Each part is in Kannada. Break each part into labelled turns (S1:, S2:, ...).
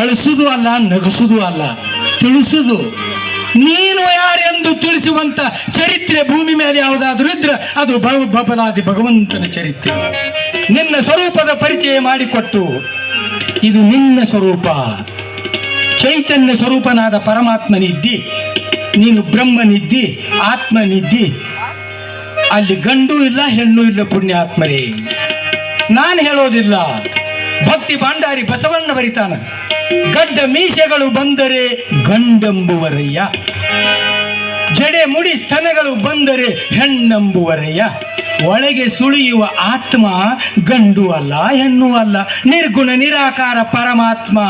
S1: ಅಳಿಸುದು ಅಲ್ಲ, ನಗಸುದು ಅಲ್ಲ, ತಿಳಿಸುದು. ನೀನು ಯಾರೆಂದು ತಿಳಿಸುವಂತ ಚರಿತ್ರೆ ಭೂಮಿ ಮೇಲೆ ಯಾವುದಾದ್ರೂ ಇದ್ರೆ ಅದು ಬಬಲಾದಿ ಭಗವಂತನ ಚರಿತ್ರೆ. ನಿನ್ನ ಸ್ವರೂಪದ ಪರಿಚಯ ಮಾಡಿಕೊಟ್ಟು, ಇದು ನಿನ್ನ ಸ್ವರೂಪ. ಚೈತನ್ಯ ಸ್ವರೂಪನಾದ ಪರಮಾತ್ಮನಿದ್ದಿ, ನೀನು ಬ್ರಹ್ಮನಿದ್ದಿ, ಆತ್ಮನಿದ್ದಿ. ಅಲ್ಲಿ ಗಂಡು ಇಲ್ಲ, ಹೆಣ್ಣು ಇಲ್ಲ ಪುಣ್ಯಾತ್ಮರೇ. ನಾನು ಹೇಳೋದಿಲ್ಲ, ಭಕ್ತಿ ಭಂಡಾರಿ ಬಸವಣ್ಣ ಬರಿತಾನ. ಗಡ್ಡ ಮೀಸೆಗಳು ಬಂದರೆ ಗಂಡೆಂಬುವರಯ್ಯ. ಜಡೆ ಮುಡಿ ಸ್ತನಗಳು ಬಂದರೆ ಹೆಣ್ಣೆಂಬುವರಯ್ಯ. ಒಳಗೆ ಸುಳಿಯುವ ಆತ್ಮ ಗಂಡು ಅಲ್ಲ, ಹೆಣ್ಣು ಅಲ್ಲ. ನಿರ್ಗುಣ ನಿರಾಕಾರ ಪರಮಾತ್ಮ.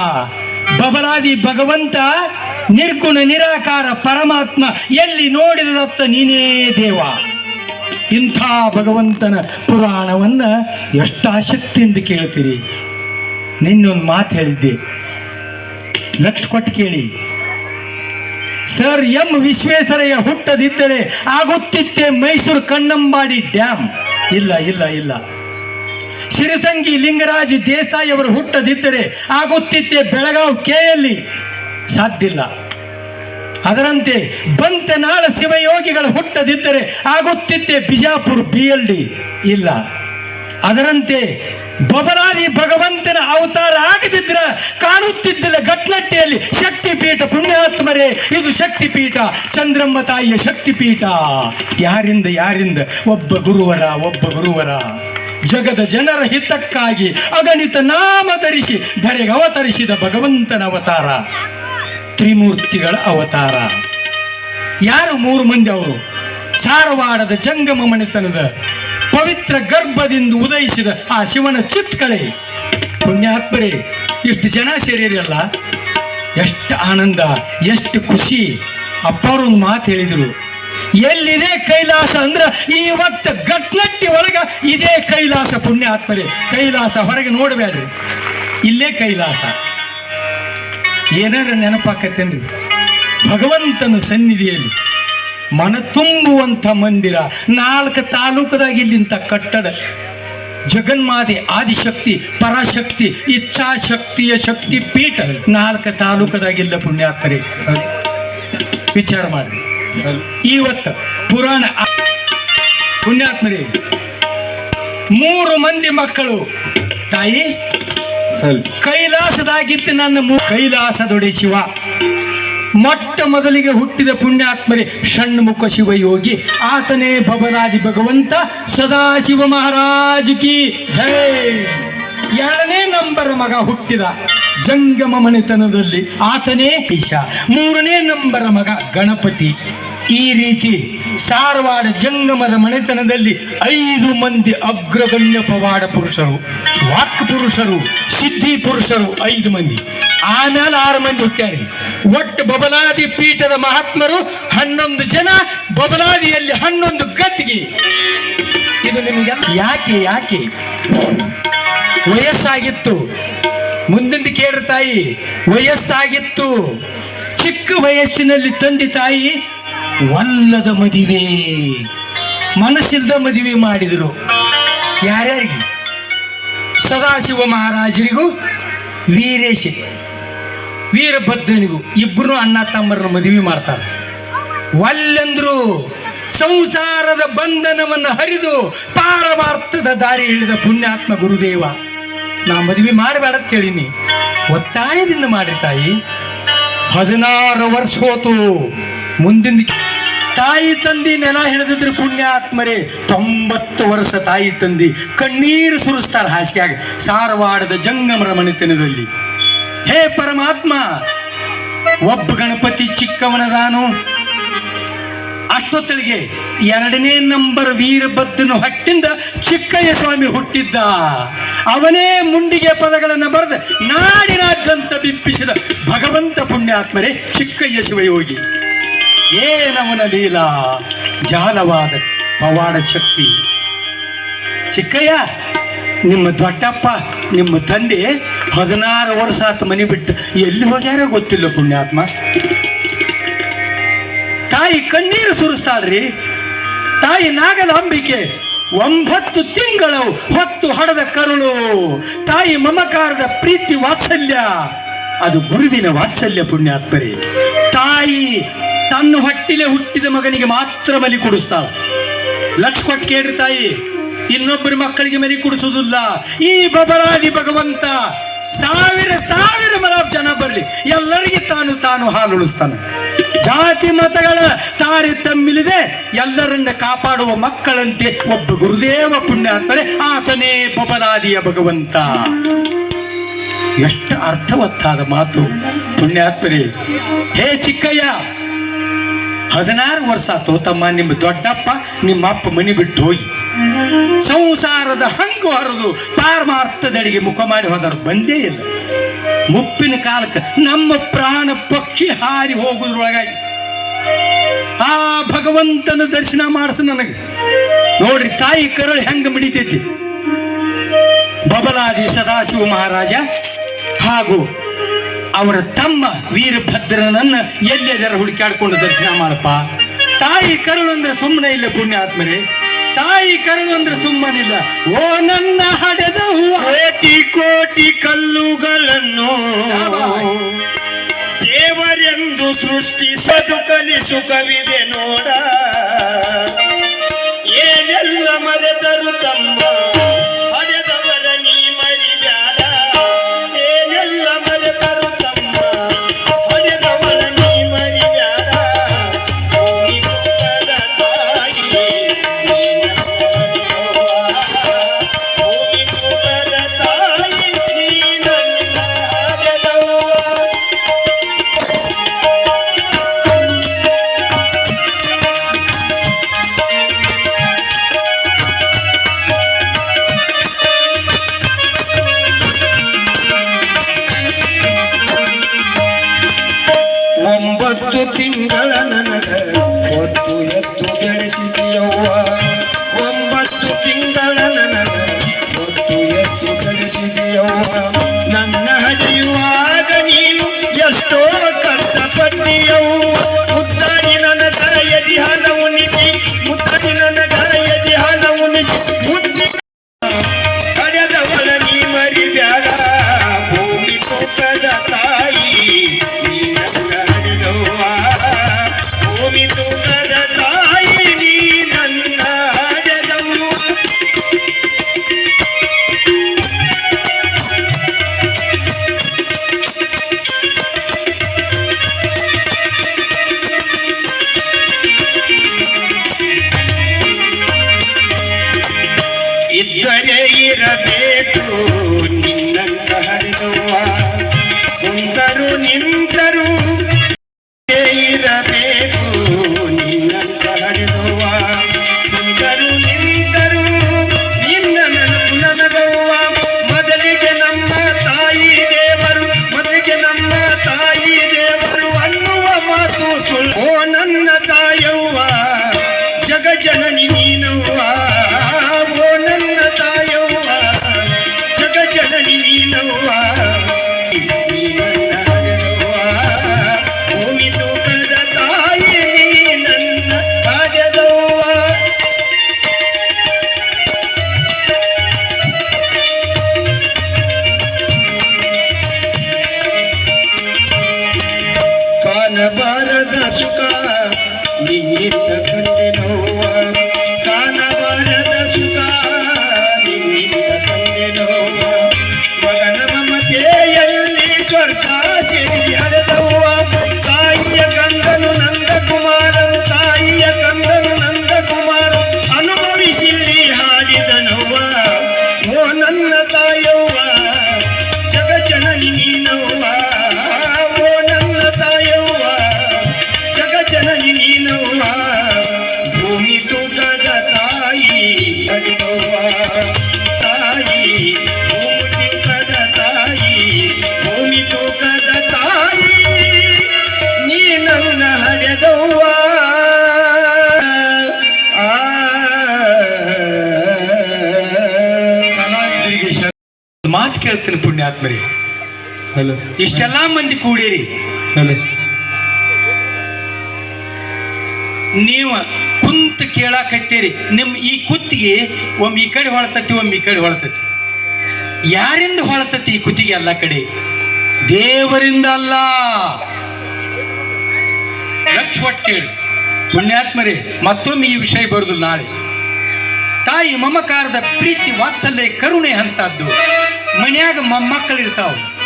S1: ಬಬಲಾದಿ ಭಗವಂತ, ನಿರ್ಗುಣ ನಿರಾಕಾರ ಪರಮಾತ್ಮ. ಎಲ್ಲಿ ನೋಡಿದತ್ತ ನೀನೇ ದೇವ. ಇಂಥ ಭಗವಂತನ ಪುರಾಣವನ್ನು ಎಷ್ಟು ಆಸಕ್ತಿಯಿಂದ ಕೇಳ್ತೀರಿ? ನಿನ್ನೊಂದು ಮಾತು ಹೇಳಿದ್ದೆ. ಲಕ್ಷ ಕೊಟ್ಟು ಕೇಳಿ. ಸರ್, ಎಂ ವಿಶ್ವೇಶ್ವರಯ್ಯ ಹುಟ್ಟದಿದ್ದರೆ ಆಗುತ್ತಿತ್ತೆ ಮೈಸೂರು ಕಣ್ಣಂಬಾಡಿ ಡ್ಯಾಮ್ ಇಲ್ಲ ಇಲ್ಲ ಇಲ್ಲ. ಶಿರಸಂಗಿ ಲಿಂಗರಾಜ್ ದೇಸಾಯಿ ಅವರು ಹುಟ್ಟದಿದ್ದರೆ ಆಗುತ್ತಿತ್ತೆ ಬೆಳಗಾವ್ ಕೆಯಲ್ಲಿ ಸಾಧ್ಯ ಇಲ್ಲ. ಅದರಂತೆ ಬಂತನಾಳ ಶಿವಯೋಗಿಗಳು ಹುಟ್ಟದಿದ್ದರೆ ಆಗುತ್ತಿತ್ತೆ ಬಿಜಾಪುರ ಬಿ ಎಲ್ ಡಿ. ಇಲ್ಲ. ಅದರಂತೆ ಬಬಲಾದಿ ಭಗವಂತನ ಅವತಾರ ಆಗದಿದ್ರ ಕಾಣುತ್ತಿದ್ದಿಲ್ಲ ಗಟ್ಲಟ್ಟೆಯಲ್ಲಿ ಶಕ್ತಿಪೀಠ, ಪುಣ್ಯಾತ್ಮರೇ, ಇದು ಶಕ್ತಿಪೀಠ, ಚಂದ್ರಮ್ಮ ತಾಯಿಯ ಶಕ್ತಿಪೀಠ. ಯಾರಿಂದ ಯಾರಿಂದ? ಒಬ್ಬ ಗುರುವರ ಒಬ್ಬ ಗುರುವರ. ಜಗದ ಜನರ ಹಿತಕ್ಕಾಗಿ ಅಗಣಿತ ನಾಮ ಧರಿಸಿ, ಧರೆಗೆ ಅವತರಿಸಿದ ಭಗವಂತನ ಅವತಾರ. ತ್ರಿಮೂರ್ತಿಗಳ ಅವತಾರ. ಯಾರು ಮೂರು ಮಂದಿ ಅವರು? ಸಾರವಾಡದ ಜಂಗಮ ಮಣಿತನದ ಪವಿತ್ರ ಗರ್ಭದಿಂದ ಉದಯಿಸಿದ ಆ ಶಿವನ ಚಿತ್ಕಳೆ. ಪುಣ್ಯಾತ್ಮರೇ, ಇಷ್ಟು ಜನ ಸೇರಿರಲ್ಲ. ಎಷ್ಟು ಆನಂದ, ಎಷ್ಟು ಖುಷಿ. ಅಪ್ಪವ್ರೊಂದು ಮಾತು ಹೇಳಿದರು. ಎಲ್ಲಿದೆ ಕೈಲಾಸ ಅಂದ್ರ ಇವತ್ತು ಗಟ್ಲಟ್ಟಿ ಒಳಗ ಇದೇ ಕೈಲಾಸ ಪುಣ್ಯಾತ್ಮರೇ. ಕೈಲಾಸ ಹೊರಗೆ ನೋಡಬೇಡ್ರಿ. ಇಲ್ಲೇ ಕೈಲಾಸ. ಏನಾರ ನೆನಪಾಕತ್ತೇನ್ರಿ? ಭಗವಂತನ ಸನ್ನಿಧಿಯಲ್ಲಿ ಮನ ತುಂಬುವಂಥ ಮಂದಿರ ನಾಲ್ಕು ತಾಲೂಕದಾಗ ಇಲ್ಲಿಂಥ ಕಟ್ಟಡ. ಜಗನ್ಮಾತೆ ಆದಿಶಕ್ತಿ ಪರಾಶಕ್ತಿ ಇಚ್ಛಾಶಕ್ತಿಯ ಶಕ್ತಿ ಪೀಠ ನಾಲ್ಕು ತಾಲೂಕದಾಗಿಲ್ಲ ಪುಣ್ಯಾತ್ಮರಿ. ವಿಚಾರ ಮಾಡಿ. ಇವತ್ತು ಪುರಾಣ ಪುಣ್ಯಾತ್ಮರಿ ಮೂರು ಮಂದಿ ಮಕ್ಕಳು. ತಾಯಿ ಕೈಲಾಸದಾಗಿತ್ತು ನನ್ನ ಕೈಲಾಸದೊಡೆ ಶಿವ. ಮೊಟ್ಟ ಮೊದಲಿಗೆ ಹುಟ್ಟಿದ ಪುಣ್ಯಾತ್ಮರೇ ಷಣ್ಮುಖ ಶಿವಯೋಗಿ ಆತನೇ ಭವನಾದಿ ಭಗವಂತ, ಸದಾಶಿವ ಮಹಾರಾಜ್ ಕಿ ಜೈ. ಎರಡನೇ ನಂಬರ್ ಮಗ ಹುಟ್ಟಿದ ಜಂಗಮ ಮನೆತನದಲ್ಲಿ ಆತನೇ ಈಶ. ಮೂರನೇ ನಂಬರ ಮಗ ಗಣಪತಿ. ಈ ರೀತಿ ಸಾರವಾಡ ಜಂಗಮದ ಮನೆತನದಲ್ಲಿ ಐದು ಮಂದಿ ಅಗ್ರಗಣ್ಯ ಪವಾಡ ಪುರುಷರು, ವಾಕ್ ಪುರುಷರು, ಸಿದ್ಧಿ ಪುರುಷರು ಐದು ಮಂದಿ. ಆಮೇಲೆ ಆರು ಮಂದಿ ಹುಟ್ಟ್ಯಾರಿ. ಒಟ್ಟು ಬಬಲಾದಿ ಪೀಠದ ಮಹಾತ್ಮರು ಹನ್ನೊಂದು ಜನ, ಬಬಲಾದಿಯಲ್ಲಿ ಹನ್ನೊಂದು ಗದ್ದಿಗೆ ಇದು ನಿಮಗೆ ಯಾಕೆ ಯಾಕೆ? ವಯಸ್ಸಾಗಿತ್ತು. ಮುಂದಿಂದ ಕೇಳ್ರಿ ತಾಯಿ, ವಯಸ್ಸಾಗಿತ್ತು. ಚಿಕ್ಕ ವಯಸ್ಸಿನಲ್ಲಿ ತಂದೆ ತಾಯಿ ಒಲ್ಲದ ಮದುವೆ ಮನಸ್ಸಿಲ್ದ ಮದುವೆ ಮಾಡಿದರು. ಯಾರ್ಯಾರಿಗೆ? ಸದಾಶಿವ ಮಹಾರಾಜರಿಗೂ, ವೀರೇಶ. ವೀರಭದ್ರನಿಗೂ ಇಬ್ಬರು ಅಣ್ಣ ತಮ್ಮರನ್ನ ಮದುವೆ ಮಾಡ್ತಾರೆ. ಒಲ್ಲೆಂದ್ರು ಸಂಸಾರದ ಬಂಧನವನ್ನು ಹರಿದು ಪಾರಮಾರ್ಥದ ದಾರಿ ಹಿಡಿದ ಪುಣ್ಯಾತ್ಮ ಗುರುದೇವ. ನಾ ಮದುವೆ ಮಾಡಬೇಡ ಹೇಳಿನಿ. ಒತ್ತಾಯದಿಂದ ಮಾಡಿ ತಾಯಿ. ಹದಿನಾರು ವರ್ಷ ಹೋತು. ಮುಂದಿನ ತಾಯಿ ತಂದಿ ನೆಲ ಹಿಡಿದಿದ್ರು ಪುಣ್ಯಾತ್ಮರೇ. ತೊಂಬತ್ತು ವರ್ಷ ತಾಯಿ ತಂದಿ ಕಣ್ಣೀರು ಸುರಿಸ್ತಾರೆ ಹಾಸಿಗೆಯಾಗ. ಸಾರವಾಡದ ಜಂಗಮರ ಮನೆತನದಲ್ಲಿ. ಹೇ ಪರಮಾತ್ಮ, ಒಬ್ಬ ಗಣಪತಿ ಚಿಕ್ಕವನದಾನು. ಅಷ್ಟೊತ್ತಳಿಗೆ ಎರಡನೇ ನಂಬರ್ ವೀರಭದ್ರನ ಹಟ್ಟಿಂದ ಚಿಕ್ಕಯ್ಯ ಸ್ವಾಮಿ ಹುಟ್ಟಿದ್ದ. ಅವನೇ ಮುಂಡಿಗೆ ಪದಗಳನ್ನು ಬರೆದ ನಾಡಿನಾದ್ಯಂತ ಬಿಪ್ಪಿಸಿದ ಭಗವಂತ ಪುಣ್ಯಾತ್ಮರೇ ಚಿಕ್ಕಯ್ಯ ಶಿವಯೋಗಿ. ಏನವನ ಲೀಲಾ, ಜಾಲವಾದ ಪವಾಡ ಶಕ್ತಿ. ಚಿಕ್ಕಯ್ಯ ನಿಮ್ಮ ದೊಡ್ಡಪ್ಪ, ನಿಮ್ಮ ತಂದೆ ಹದಿನಾರು ವರ್ಷ ಆತ ಮನೆ ಬಿಟ್ಟು ಎಲ್ಲಿ ಹೋಗ್ಯಾರೋ ಗೊತ್ತಿಲ್ಲ ಪುಣ್ಯಾತ್ಮ. ತಾಯಿ ಕಣ್ಣೀರು ಸುರಿಸ್ತಾಳ್ರಿ. ತಾಯಿ ನಾಗಲಾಂಬಿಕೆ ಒಂಬತ್ತು ತಿಂಗಳು ಹೊತ್ತು ಹಡದ ಕರುಳು. ತಾಯಿ ಮಮಕಾರದ ಪ್ರೀತಿ ವಾತ್ಸಲ್ಯ, ಅದು ಗುರುವಿನ ವಾತ್ಸಲ್ಯ ಪುಣ್ಯಾತ್ಮರಿ. ತಾಯಿ ತನ್ನ ಹೊಟ್ಟಿಲೆ ಹುಟ್ಟಿದ ಮಗನಿಗೆ ಮಾತ್ರ ಬಲಿ ಕೊಡಿಸ್ತಾಳ. ಲಕ್ಷ ಕೊಟ್ಟು ಕೇಳ್ರಿ ತಾಯಿ ಇನ್ನೊಬ್ಬರ ಮಕ್ಕಳಿಗೆ ಮರಿ ಕುಡಿಸುವುದಿಲ್ಲ. ಈ ಬಬಲಾದಿ ಭಗವಂತ ಸಾವಿರ ಸಾವಿರ ಮರ ಜನ ಬರಲಿ. ಎಲ್ಲರಿಗೆ ತಾನು ತಾನು ಹಾಲು ಉಳಿಸ್ತಾನೆ. ಜಾತಿ ಮತಗಳ ತಮ್ಮಿಲಿದೆ. ಎಲ್ಲರನ್ನ ಕಾಪಾಡುವ ಮಕ್ಕಳಂತೆ ಒಬ್ಬ ಗುರುದೇವ ಪುಣ್ಯಾತ್ಮನೆ ಆತನೇ ಬಬಲಾದಿಯ ಭಗವಂತ. ಎಷ್ಟು ಅರ್ಥವತ್ತಾದ ಮಾತು. ಪುಣ್ಯಾತ್ಮರೇ, ಹೇ ಚಿಕ್ಕಯ್ಯ ಹದಿನಾರು ವರ್ಷ ಆತು ತಮ್ಮ ನಿಮ್ಮ ದೊಡ್ಡಪ್ಪ ನಿಮ್ಮ ಅಪ್ಪ ಮನೆ ಬಿಟ್ಟು ಹೋಗಿ. ಸಂಸಾರದ ಹಂಗು ಹರಿದು ಪಾರಮಾರ್ಥದಡಿಗೆ ಮುಖ ಮಾಡಿ ಹೋದರು ಬಂದೇ ಇಲ್ಲ. ಮುಪ್ಪಿನ ಕಾಲಕ್ಕೆ ನಮ್ಮ ಪ್ರಾಣ ಪಕ್ಷಿ ಹಾರಿ ಹೋಗುದ್ರೊಳಗಾಗಿ ಆ ಭಗವಂತನ ದರ್ಶನ ಮಾಡಿಸ ನನಗೆ. ನೋಡ್ರಿ ತಾಯಿ ಕರಳು ಹೆಂಗ ಮಿಡಿತೈತಿ. ಬಬಲಾದಿ ಸದಾಶಿವ ಮಹಾರಾಜ ಹಾಗೂ ಅವರ ತಮ್ಮ ವೀರಭದ್ರನನ್ನ ಎಲ್ಲೆದರ ಹುಡುಕಾಡ್ಕೊಂಡು ದರ್ಶನ ಮಾಡಪ್ಪ? ತಾಯಿ ಕರುಳು ಅಂದ್ರೆ ಸುಮ್ಮನೆ ಇಲ್ಲ ಪುಣ್ಯಾತ್ಮರೇ? ತಾಯಿ ಕರುಳು ಅಂದ್ರೆ ಸುಮ್ಮನಿಲ್ಲ ಓ ನನ್ನ ಹಡೆದ
S2: ಕೋಟಿ ಕೋಟಿ ಕಲ್ಲುಗಳನ್ನು ದೇವರೆಂದು ಸೃಷ್ಟಿಸದು ಕಲಿಸು ಕವಿದೆ ನೋಡ. ಏನೆಲ್ಲ ಮರೆತರು ತಮ್ಮ ಕಷ್ಟಪಟ್ಟಿಯವ್ವ
S1: ಪುಣ್ಯಾತ್ಮರಿ ಇಷ್ಟೆಲ್ಲಾ ಮಂದಿ ಕೂಡಿರಿ. ನೀವು ಕುಂತ ಕೇಳಾಕತ್ತೀರಿ. ನಿಮ್ಮ ಈ ಕುತ್ತಿಗೆ ಒಮ್ಮೆ ಈ ಕಡೆ ಹೊಳತತಿ ಒಮ್ಮೆ ಈ ಕಡೆ ಹೊಳತತಿ. ಯಾರಿಂದ ಹೊಳತತಿ ಈ ಕುತ್ತಿಗೆ ಎಲ್ಲ ಕಡೆ? ದೇವರಿಂದ ಅಲ್ಲ. ಲಕ್ಷ ಒಟ್ಟು ಕೇಳಿ. ಪುಣ್ಯಾತ್ಮರೇ ಮತ್ತೊಮ್ಮೆ ಈ ವಿಷಯ ಬರುದು ನಾಳೆ. ತಾಯಿ ಮಮಕಾರದ ಪ್ರೀತಿ ವಾತ್ಸಲ್ಯ ಕರುಣೆ ಅಂತದ್ದು ಮನ್ಯಾಗ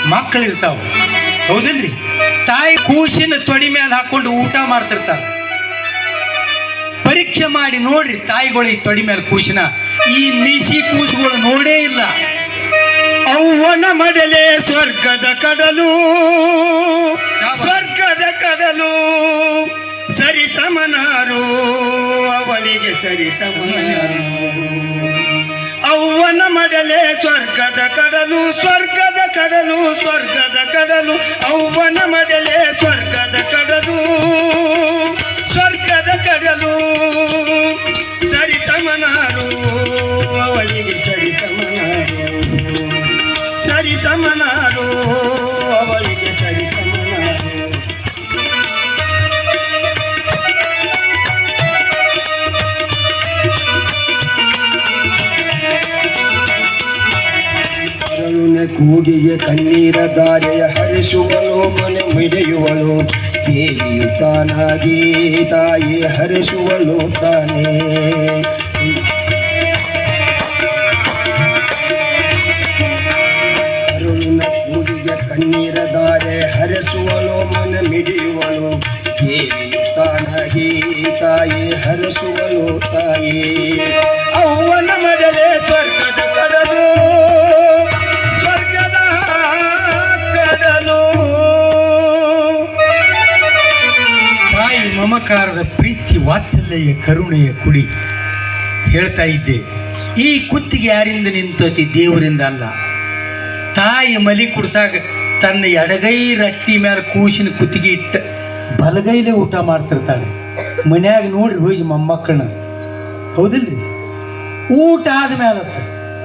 S1: ಮಕ್ಕಳು ಇರ್ತಾವ ಹೌದನ್ರಿ? ತಾಯಿ ಕೂಸಿನ ತೊಡಿ ಮೇಲೆ ಹಾಕೊಂಡು ಊಟ ಮಾಡ್ತಿರ್ತಾರ. ಪರೀಕ್ಷೆ ಮಾಡಿ ನೋಡ್ರಿ ತಾಯಿಗಳು ಈ ತೊಡಿ ಮೇಲೆ ಕೂಸಿನ. ಈ ಮೀಸಿ ಕೂಸುಗಳು ನೋಡೇ ಇಲ್ಲ.
S2: ಅವ್ವನ ಮಡಲೆ ಸ್ವರ್ಗದ ಕಡಲು ಸ್ವರ್ಗದ ಕಡಲು ಸರಿ ಸಮನಾರು ಅವಳಿಗೆ ಸರಿ ಸಮನಾರು ಅವ್ವನ ಮಡಲೆ ಸ್ವರ್ಗದ ಕಡಲು ಸ್ವರ್ಗದ ಕಡಲು ಸ್ವರ್ಗದ ಕಡಲು. ಅವ್ವನ ಮಡಲೆ ಸ್ವರ್ಗದ ಕಡಲು ಸ್ವರ್ಗದ ಕಡಲು. ಸರಿ ಸಮನಾರು ಅವಳಿಗೆ ಸರಿ ಸಮನಾರು ಕೂಗಿಗೆ ಕಣ್ಣೀರ ದಾರೆಯ ಹರಿಸುವಳು ಮನೆ ಮಿಡಿಯುವಳು ದೇವಿಯು ತಾನಾಗಿ ತಾಯಿ ಹರಿಸುವಳು ತಾನೇ ಅರುಳಿನ ಕೂಗಿಗೆ ಕಣ್ಣೀರ ದಾರೆ ಹರಿಸುವಳು ಮನ ಮಿಡಿಯುವಳು ದೇವಿಯು ತಾನಾಗಿ ತಾಯಿ ಹರಿಸುವಳು ತಾಯಿ
S1: ಮಮಕಾರದ ಪ್ರೀತಿ ವಾತ್ಸಲ್ಯ ಕರುಣೆಯ ಕುಡಿ ಹೇಳ್ತಾ ಇದ್ದೆ, ಈ ಕುತ್ತಿಗೆ ಯಾರಿಂದ ನಿಂತೋತಿ ದೇವರಿಂದ ಅಲ್ಲ. ತಾಯಿ ಮಲಿ ಕುಡ್ಸಾಗ ತನ್ನ ಎಡಗೈ ರಟ್ಟಿ ಮೇಲೆ ಕೂಸಿನ ಕುತ್ತಿಗೆ ಇಟ್ಟ ಬಲಗೈಲೇ ಊಟ ಮಾಡ್ತಿರ್ತಾಳೆ. ಮನ್ಯಾಗ ನೋಡಿ ಹೋಗಿ ಮೊಮ್ಮಕ್ಕಳನ್ನ. ಹೌದಿಲ್ರಿ? ಊಟ ಆದ್ಮೇಲೆ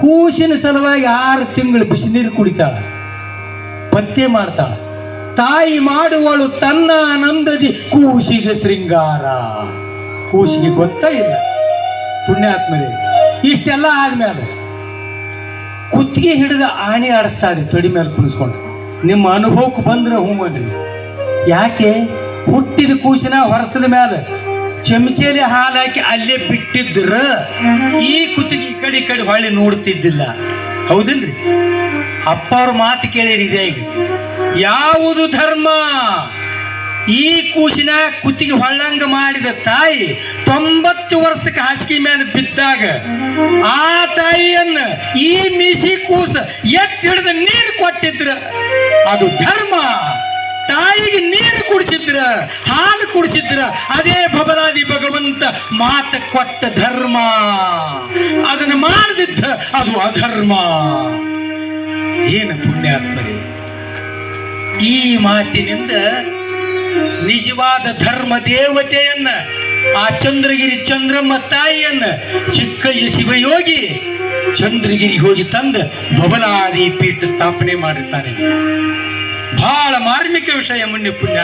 S1: ಕೂಸಿನ ಸಲುವಾಗಿ ಆರು ತಿಂಗಳು ಬಿಸಿನೀರು ಕುಡಿತಾಳ. ಪತ್ತೆ ಮಾಡ್ತಾಳ. ತಾಯಿ ಮಾಡುವಳು ತನ್ನ ಆನಂದದಿ ಕೂಸಿಗೆ ಶೃಂಗಾರ. ಕೂಸಿಗೆ ಗೊತ್ತೇ ಇಲ್ಲ. ಪುಣ್ಯಾತ್ಮರೇ ಇಷ್ಟೆಲ್ಲ ಆದ್ಮೇಲೆ ಕುತ್ತಿಗೆ ಹಿಡಿದ ಆಣಿ ಆಡಿಸ್ತಾಳೆ ತೊಡಿ ಮೇಲೆ ಕುಣಿಸ್ಕೊಂಡು. ನಿಮ್ಮ ಅನುಭವಕ್ಕೆ ಬಂದ್ರೆ ಅನ್ರಿ ಯಾಕೆ? ಹುಟ್ಟಿದ ಕೂಸಿನ ಹೊರಸದ ಮೇಲೆ ಚಮಚೇಲಿ ಹಾಲು ಹಾಕಿ ಅಲ್ಲೇ ಬಿಟ್ಟಿದ್ರ ಈ ಕುತ್ತಿಗೆ ಈ ಕಡೆ ಈ ಕಡೆ ಹೊಳ್ಳಿ ನೋಡ್ತಿದ್ದಿಲ್ಲ. ಹೌದಿಲ್ರಿ ಅಪ್ಪ ಅವ್ರ ಮಾತು ಕೇಳಿರಿ ಇದೇ ಈಗ. ಯಾವುದು ಧರ್ಮ? ಈ ಕೂಸಿನ ಕುತ್ತಿಗೆ ಹೊಳ್ಳಂಗ ಮಾಡಿದ ತಾಯಿ ತೊಂಬತ್ತು ವರ್ಷಕ್ಕೆ ಹಾಸಿಗೆ ಮೇಲೆ ಬಿದ್ದಾಗ ಆ ತಾಯಿಯನ್ನ ಈ ಮೀಸಿ ಕೂಸ ಎತ್ತಿ ಹಿಡಿದ ನೀರು ಕೊಟ್ಟಿದ್ರ. ಅದು ಧರ್ಮ. ತಾಯಿಗೆ ನೀರು ಕುಡಿಸಿದ್ರ, ಹಾಲು ಕುಡಿಸಿದ್ರ, ಅದೇ ಭಬರಾದಿ ಭಗವಂತ ಮಾತ ಕೊಟ್ಟ ಧರ್ಮ. ಅದನ್ನು ಮಾಡದಿದ್ದ ಅದು ಅಧರ್ಮ. ಏನು ಪುಣ್ಯಾತ್ಮರೇ? ಈ ಮಾತಿನಿಂದ ನಿಜವಾದ ಧರ್ಮ ದೇವತೆಯನ್ನ, ಆ ಚಂದ್ರಗಿರಿ ಚಂದ್ರಮ್ಮ ತಾಯಿಯನ್ನ, ಚಿಕ್ಕಯ್ಯ ಶಿವಯೋಗಿ ಚಂದ್ರಗಿರಿ ಹೋಗಿ ತಂದು ಬಬಲಾದಿ ಪೀಠ ಸ್ಥಾಪನೆ ಮಾಡಿರ್ತಾರೆ. ಬಹಳ ಮಾರ್ಮಿಕ ವಿಷಯ ಮುನ್ನೆ ಪುಣ್ಯ.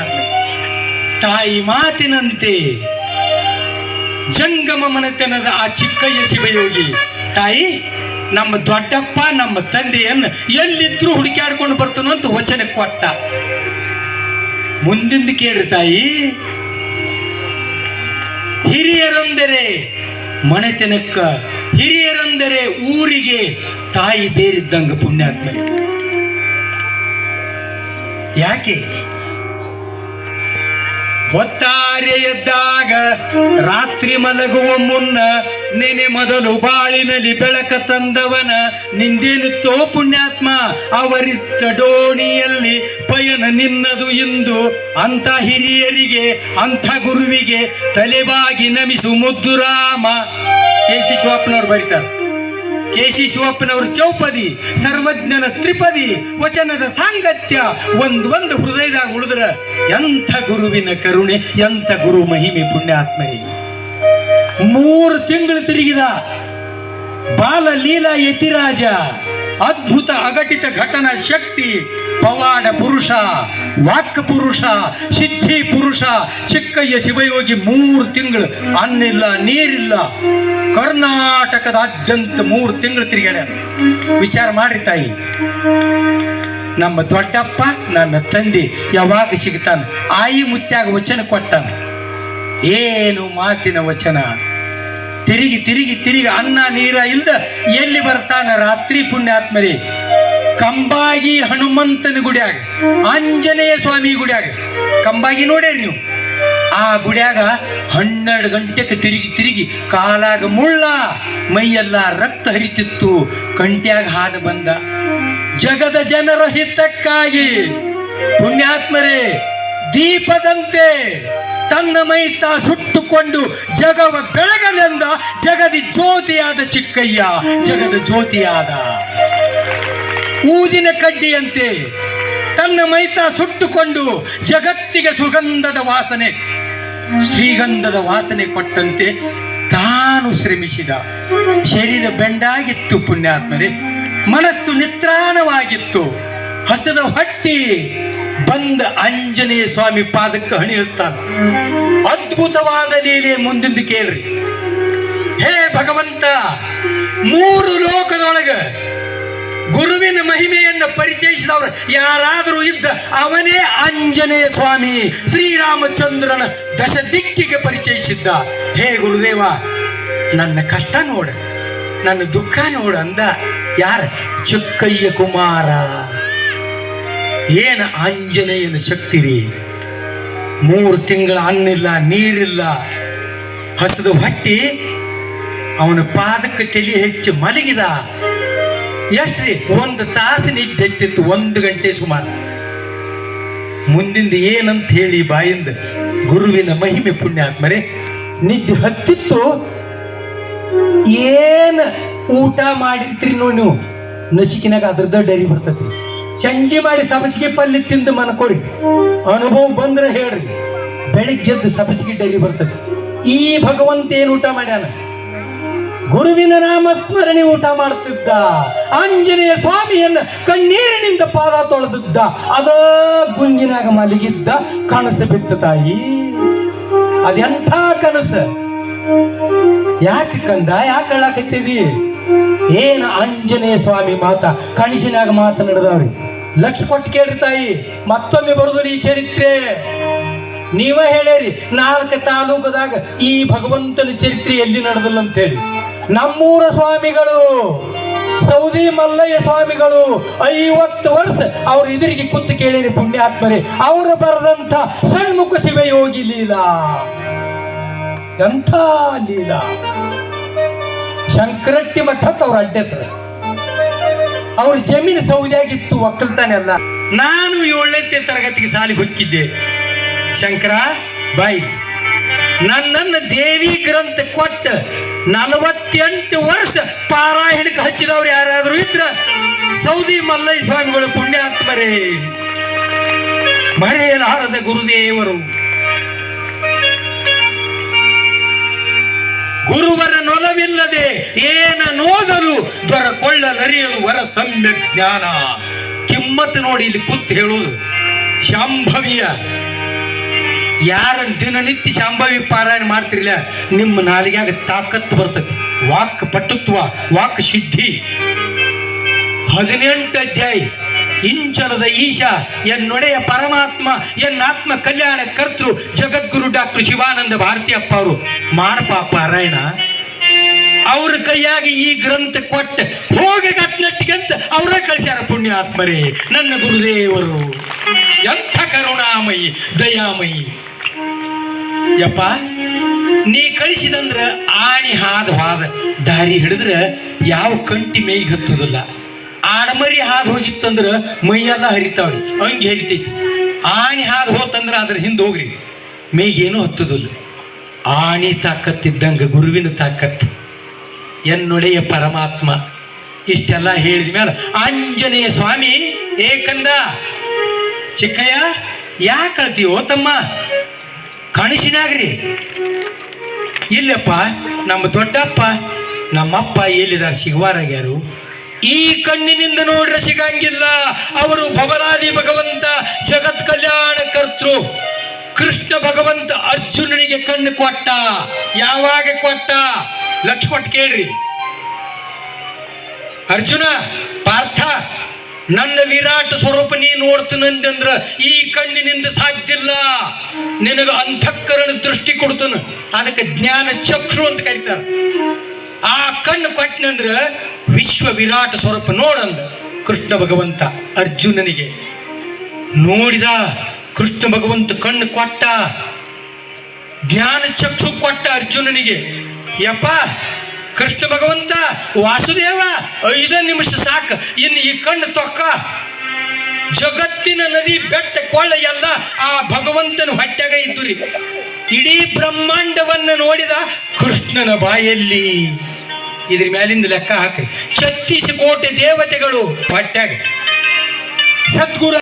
S1: ತಾಯಿ ಮಾತಿನಂತೆ ಜಂಗಮ ಮನೆತನದ ಆ ಚಿಕ್ಕಯ್ಯ ಶಿವಯೋಗಿ, ತಾಯಿ ನಮ್ಮ ದೊಡ್ಡಪ್ಪ, ನಮ್ಮ ತಂದೆಯನ್ನು ಎಲ್ಲಿದ್ರೂ ಹುಡುಕಾಡ್ಕೊಂಡು ಬರ್ತಾನೋ ಅಂತ ವಚನ ಕೊಟ್ಟ ಮುಂದಿಂದ ಕೇಳಿ ತಾಯಿ, ಹಿರಿಯರೆಂದರೆ ಮನೆತನಕ್ಕ, ಹಿರಿಯರೆಂದರೆ ಊರಿಗೆ ತಾಯಿ ಬೇರಿದ್ದಂಗ ಪುಣ್ಯಾತ್ಮನೆ ಯಾಕೆ? ಹೊತ್ತಾರೆ ಎದ್ದಾಗ ರಾತ್ರಿ ಮಲಗುವ ಮುನ್ನ ನೆನೆ ಮೊದಲು ಬಾಳಿನಲ್ಲಿ ಬೆಳಕ ತಂದವನ ನಿಂದೇನಿತ್ತೋ ಪುಣ್ಯಾತ್ಮ, ಅವರಿತ್ತ ಡೋಣಿಯಲ್ಲಿ ಪಯನ ನಿನ್ನದು ಎಂದು ಅಂಥ ಹಿರಿಯರಿಗೆ, ಅಂಥ ಗುರುವಿಗೆ ತಲೆಬಾಗಿ ನಮಿಸು ಮುದ್ದುರಾಮ. ಕೆ ಸಿ ಶಿವಪ್ಪನವ್ರು ಬರೀತಾರೆ. ಸಿ ಶಿವಪ್ಪನವರು ಚೌಪದಿ, ಸರ್ವಜ್ಞನ ತ್ರಿಪದಿ, ವಚನದ ಸಾಂಗತ್ಯ, ಒಂದ್ ಒಂದು ಹೃದಯದಾಗ ಉಳಿದ್ರ ಎಂಥ ಗುರುವಿನ ಕರುಣೆ, ಎಂಥ ಗುರು ಮಹಿಮೆ ಪುಣ್ಯಾತ್ಮರಿಗೆ ಮೂರು ತಿಂಗಳು ತಿರುಗಿದ ಬಾಲ ಲೀಲಾ ಯತಿರಾಜ, ಅದ್ಭುತ ಅಘಟಿತ ಘಟನಾ ಶಕ್ತಿ ಪವಾಡ ಪುರುಷ, ವಾಕ್ ಪುರುಷ, ಸಿದ್ಧಿ ಪುರುಷ, ಚಿಕ್ಕಯ್ಯ ಶಿವಯೋಗಿ ಮೂರು ತಿಂಗಳು ಅನ್ನಿಲ್ಲ, ನೀರಿಲ್ಲ. ಕರ್ನಾಟಕದಾದ್ಯಂತ ಮೂರು ತಿಂಗಳು ತಿರುಗಾಡ್ಯಾನ ವಿಚಾರ ಮಾಡ್ರಿ ತಾಯಿ. ನಮ್ಮ ದೊಡ್ಡಪ್ಪ, ನನ್ನ ತಂದೆ ಯಾವಾಗ ಸಿಗ್ತಾನೆ? ಆಯಿ ಮುತ್ಯಾಗ ವಚನ ಕೊಟ್ಟಾನ. ಏನು ಮಾತಿನ ವಚನ? ತಿರುಗಿ ತಿರುಗಿ ತಿರುಗಿ ಅನ್ನ ನೀರ ಇಲ್ದ ಎಲ್ಲಿ ಬರ್ತಾನ? ರಾತ್ರಿ ಪುಣ್ಯಾತ್ಮರಿ. ಕಂಬಾಗಿ ಹನುಮಂತನ ಗುಡಿಯಾಗ, ಆಂಜನೇಯ ಸ್ವಾಮಿ ಗುಡಿಯಾಗ. ಕಂಬಾಗಿ ನೋಡ್ಯಾರಿ ನೀವು? ಆ ಗುಡಿಯಾಗ ಹನ್ನೆರಡು ಗಂಟೆಗೆ ತಿರುಗಿ ತಿರುಗಿ ಕಾಲಾಗ ಮುಳ್ಳ, ಮೈಯೆಲ್ಲ ರಕ್ತ ಹರಿತಿತ್ತು. ಕಂಟ್ಯಾಗ ಹಾದು ಬಂದ, ಜಗದ ಜನರ ಹಿತಕ್ಕಾಗಿ ಪುಣ್ಯಾತ್ಮರೇ, ದೀಪದಂತೆ ತನ್ನ ಮೈ ತಾ ಸುಟ್ಟುಕೊಂಡು ಜಗವ ಬೆಳಗಲೆಂದ ಜಗದಿ ಜ್ಯೋತಿಯಾದ ಚಿಕ್ಕಯ್ಯ, ಜಗದ ಜ್ಯೋತಿಯಾದ. ಊದಿನ ಕಡ್ಡಿಯಂತೆ ತನ್ನ ಮೈತಾ ಸುಟ್ಟುಕೊಂಡು ಜಗತ್ತಿಗೆ ಸುಗಂಧದ ವಾಸನೆ, ಶ್ರೀಗಂಧದ ವಾಸನೆ ಕೊಟ್ಟಂತೆ ತಾನು ಶ್ರಮಿಸಿದ. ಶರೀರ ಬೆಂಡಾಗಿತ್ತು ಪುಣ್ಯಾತ್ಮರೇ. ಮನಸ್ಸು ನಿತ್ರಾಣವಾಗಿತ್ತು. ಹಸದ ಹೊಟ್ಟಿ ಬಂದ ಅಂಜನೇಯ ಸ್ವಾಮಿ ಪಾದಕ್ಕೆ ಹಣಿಸ್ತಾನ ಅದ್ಭುತವಾದ ಲೀಲೆ ಮುಂದಿಂದು ಕೇಳ್ರಿ. ಹೇ ಭಗವಂತ, ಮೂರು ಲೋಕದೊಳಗ ಗುರುವಿನ ಮಹಿಮೆಯನ್ನು ಪರಿಚಯಿಸಿದವರು ಯಾರಾದರೂ ಇದ್ದ ಅವನೇ ಆಂಜನೇಯ ಸ್ವಾಮಿ ಶ್ರೀರಾಮಚಂದ್ರನ ದಶ ದಿಕ್ಕಿಗೆ ಪರಿಚಯಿಸಿದ್ದ. ಹೇ ಗುರುದೇವ, ನನ್ನ ಕಷ್ಟ ನೋಡ, ನನ್ನ ದುಃಖ ನೋಡ ಅಂದ ಯಾರ? ಚುಕ್ಕಯ್ಯ ಕುಮಾರ. ಏನ ಆಂಜನೇಯನ ಶಕ್ತಿ ರೀ? ಮೂರು ತಿಂಗಳ ಅನ್ನಿಲ್ಲ ನೀರಿಲ್ಲ. ಹಸಿದು ಹೊಟ್ಟಿ ಅವನ ಪಾದಕ್ಕೆ ತಲೆ ಹೆಚ್ಚು ಮಲಗಿದ. ಎಷ್ಟ್ರಿ? ಒಂದು ತಾಸು ನಿದ್ದೆತ್ತಿತ್ತು ಒಂದು ಗಂಟೆ ಸುಮಾರು. ಮುಂದಿಂದ ಏನಂತ ಹೇಳಿ ಬಾಯಿಂದ ಗುರುವಿನ ಮಹಿಮೆ ಪುಣ್ಯಾತ್ಮರೇ, ನಿದ್ದೆ ಹತ್ತಿತ್ತು? ಏನ್ ಊಟ ಮಾಡಿರ್ತೀರಿ ನೋಡಿ ನೀವು? ನಸಿಕಿನಾಗ ಅದ್ರದ ಡೈರಿ ಬರ್ತತಿ ಚಂಜಿ ಮಾಡಿ ಸಬಸಿಗೆ ಪಲ್ಯ ತಿಂದು ಮನ್ಕೋರಿ. ಅನುಭವ ಬಂದ್ರೆ ಹೇಳ್ರಿ ಬೆಳಿಗ್ಗೆದ್ದು ಸಬಸಿಗೆ ಡೈರಿ ಬರ್ತತಿ ಈ ಭಗವಂತ ಏನು ಊಟ ಮಾಡ್ಯಾನ? ಗುರುವಿನ ನಾಮಸ್ಮರಣೆ ಊಟ ಮಾಡ್ತಿದ್ದ. ಆಂಜನೇಯ ಸ್ವಾಮಿಯನ್ನ ಕಣ್ಣೀರಿನಿಂದ ಪಾದ ತೊಳೆದಿದ್ದ. ಅದ ಗುಂಗಿನಾಗ ಮಲಗಿದ್ದ ಕನಸು ಬಿತ್ತ ತಾಯಿ. ಅದೆಂಥ ಕನಸು? ಯಾಕೆ ಕಂದ? ಯಾಕೆ ಹೇಳಾಕತ್ತೀರಿ? ಏನ ಆಂಜನೇಯ ಸ್ವಾಮಿ ಮಾತ ಕಣಸಿನಾಗ ಮಾತನಾಡಿದವ್ರಿ ಲಕ್ಷ ಕೊಟ್ಟು ಕೇಳ್ರಿ ತಾಯಿ, ಮತ್ತೊಮ್ಮೆ ಬರುದು ಈ ಚರಿತ್ರೆ. ನೀವ ಹೇಳೇರಿ ನಾಲ್ಕು ತಾಲೂಕದಾಗ ಈ ಭಗವಂತನ ಚರಿತ್ರೆ ಎಲ್ಲಿ ನಡೆದಿಲ್ಲ ಅಂತೇಳಿ ನಮ್ಮೂರ ಸ್ವಾಮಿಗಳು, ಸೌದಿ ಮಲ್ಲಯ್ಯ ಸ್ವಾಮಿಗಳು ಐವತ್ತು ವರ್ಷ ಅವ್ರ ಎದುರಿಗೆ ಕುತ್ತು ಕೇಳಿರಿ ಪುಣ್ಯಾತ್ಮರೇ, ಅವರು ಬರೆದಂಥ ಸಣ್ಮುಖ ಶಿವಯೋಗಿ ಲೀಲಾ. ಎಂಥ ಲೀಲಾ. ಶಂಕರಟ್ಟಿ ಮಠಕ್ಕೆ ಅವ್ರ ಅಡ್ಡೆಸರು ಅವ್ರ ಜಮೀನು ಸೌದಿಯಾಗಿತ್ತು ಒಕ್ಕಲ್ತಾನೆಲ್ಲ ನಾನು ಏಳನೇ ತರಗತಿಗೆ ಸಾಲಿಗೆ ಹೊಕ್ಕಿದ್ದೆ ಶಂಕರ ಬಾಯ್ ನನ್ನನ್ನು ದೇವಿ ಗ್ರಂಥ ಕೊಟ್ಟ ನಲವತ್ತೆಂಟು ವರ್ಷ ಪಾರಾಯಣಕ್ಕೆ ಹಚ್ಚಿದವ್ರು ಯಾರಾದರೂ ಇದ್ರ? ಸೌದಿ ಮಲ್ಲೈ ಸ್ವಾಮಿಗಳು ಪುಣ್ಯಾತ್ಮರೇ. ಮರೆಯಲಾರದ ಗುರುದೇವರು. ಗುರುವರ ನೊಲವಿಲ್ಲದೆ ಏನ ನೋದಲು ದೊರಕೊಳ್ಳಲರಿಯಲು ವರ ಸಮ್ಯ ಜ್ಞಾನ. ಕಿಮ್ಮತ್ತು ನೋಡಿ ಇಲ್ಲಿ ಕುತ್ತು ಹೇಳುವುದು ಶಾಂಭವಿಯ ಯಾರ ದಿನನಿತ್ಯ ಶಾಂಭವಿ ಪಾರಾಯಣ ಮಾಡ್ತಿರ್ಲಿಲ್ಲ, ನಿಮ್ಮ ನಾಲಿಗ್ಯಾಗ ತಾಕತ್ತು ಬರ್ತತಿ. ವಾಕ್ ಪಟುತ್ವ, ವಾಕ್ ಸಿದ್ಧಿ. ಹದಿನೆಂಟು ಅಧ್ಯಾಯ, ಇಂಚಲದ ಈಶಾ ಎನ್ನೊಡೆಯ ಪರಮಾತ್ಮ ಎನ್ನಾತ್ಮ ಕಲ್ಯಾಣ ಕರ್ತೃ, ಜಗದ್ಗುರು ಡಾಕ್ಟರ್ ಶಿವಾನಂದ ಭಾರತಿ ಅಪ್ಪ ಅವರು ಮಾಡಪ ಪಾರಾಯಣ. ಅವ್ರ ಕೈಯಾಗಿ ಈ ಗ್ರಂಥ ಕೊಟ್ಟ, ಹೋಗಿ ಗಟ್ನಟ್ಟಿಗಂತ ಅವರೇ ಕಳಿಸ್ಯಾರ ಪುಣ್ಯಾತ್ಮರೇ, ನನ್ನ ಗುರುದೇವರು. ಎಂಥ ಕರುಣಾಮಯಿ, ದಯಾಮಯಿ. ಯಪ್ಪ, ನೀ ಕಳಿಸಿದಂದ್ರ ಆಣಿ ಹಾದ ಹಾದ ದಾರಿ ಹಿಡಿದ್ರ ಯಾವ ಕಂಟಿ ಮೇಯ್ಗೆ ಹತ್ತದಿಲ್ಲ. ಆಡಮರಿ ಹಾದು ಹೋಗಿತ್ತಂದ್ರ ಮೈಯೆಲ್ಲ ಹರಿತಾವ್ರಿ ಹಂಗೆ ಹರಿತೈತಿ. ಆಣಿ ಹಾದು ಹೋತಂದ್ರೆ ಅದ್ರ ಹಿಂದೆ ಹೋಗ್ರಿ ಮೇಗೇನು ಹತ್ತದಿಲ್ಲ. ಆಣಿ ತಾಕತ್ತಿದ್ದಂಗೆ ಗುರುವಿನ ತಾಕತ್ತು. ಎನ್ನೊಡೆಯ ಪರಮಾತ್ಮ, ಇಷ್ಟೆಲ್ಲ ಹೇಳಿದ ಮೇಲೆ ಆಂಜನೇಯ ಸ್ವಾಮಿ, ಏಕಂದ, ಚಿಕ್ಕಯ್ಯ, ಯಾಕೆ ಕಳ್ತೀವೋ ತಮ್ಮ? ಕಣಸಿನಾಗ್ರಿ ಇಲ್ಲಪ್ಪ, ನಮ್ಮ ದೊಡ್ಡಪ್ಪ, ನಮ್ಮಪ್ಪ ಎಲ್ಲಿದ್ದಾರೆ ಸಿಗುವಾರಾಗ್ಯಾರು? ಈ ಕಣ್ಣಿನಿಂದ ನೋಡ್ರೆ ಸಿಗಂಗಿಲ್ಲ. ಅವರು ಭವನಾದಿ ಭಗವಂತ, ಜಗತ್ ಕಲ್ಯಾಣ ಕರ್ತೃ. ಕೃಷ್ಣ ಭಗವಂತ ಅರ್ಜುನನಿಗೆ ಕಣ್ಣು ಕೊಟ್ಟ. ಯಾವಾಗ ಕೊಟ್ಟ? ಲಕ್ಷ ಕೊಟ್ಟು ಕೇಳ್ರಿ. ಅರ್ಜುನ, ಪಾರ್ಥ ನನ್ನ ವಿರಾಟ್ ಸ್ವರೂಪ ನೀ ನೋಡ್ತೀನಂದ್ರ ಈ ಕಣ್ಣಿನಿಂದ ಸಾಧ್ಯಲ್ಲ ನಿನಗ ಅಂಥಕರಣ ದೃಷ್ಟಿ ಕೊಡ್ತನ. ಅದಕ್ಕೆ ಜ್ಞಾನ ಚಕ್ಷು ಅಂತ ಕರೀತಾರ. ಆ ಕಣ್ಣು ಕೊಟ್ಟನಂದ್ರ ವಿಶ್ವ ವಿರಾಟ್ ಸ್ವರೂಪ ನೋಡಂದ ಕೃಷ್ಣ ಭಗವಂತ ಅರ್ಜುನನಿಗೆ. ನೋಡಿದ ಕೃಷ್ಣ ಭಗವಂತ ಕಣ್ಣು ಕೊಟ್ಟ, ಜ್ಞಾನ ಚಕ್ಷು ಕೊಟ್ಟ ಅರ್ಜುನನಿಗೆ, ಯಪ್ಪ ಕೃಷ್ಣ ಭಗವಂತ, ವಾಸುದೇವ, ಐದು ನಿಮಿಷ ಸಾಕು. ಇನ್ನು ಈ ಕಣ್ಣು ತೊಕ್ಕ. ಜಗತ್ತಿನ ನದಿ ಬೆಟ್ಟ ಕೊಳ್ಳ ಎಲ್ಲ ಆ ಭಗವಂತನ ಹೊಟ್ಟೆಗ ಇದ್ದು ರೀ ಇಡೀ ಬ್ರಹ್ಮಾಂಡವನ್ನ ನೋಡಿದ ಕೃಷ್ಣನ ಬಾಯಲ್ಲಿ. ಇದ್ರ ಮೇಲಿಂದ ಲೆಕ್ಕ ಹಾಕ್ರಿ. ಛತ್ತೀಸ್ ಕೋಟಿ ದೇವತೆಗಳು ಹೊಟ್ಟೆಗ. ಸದ್ಗುರು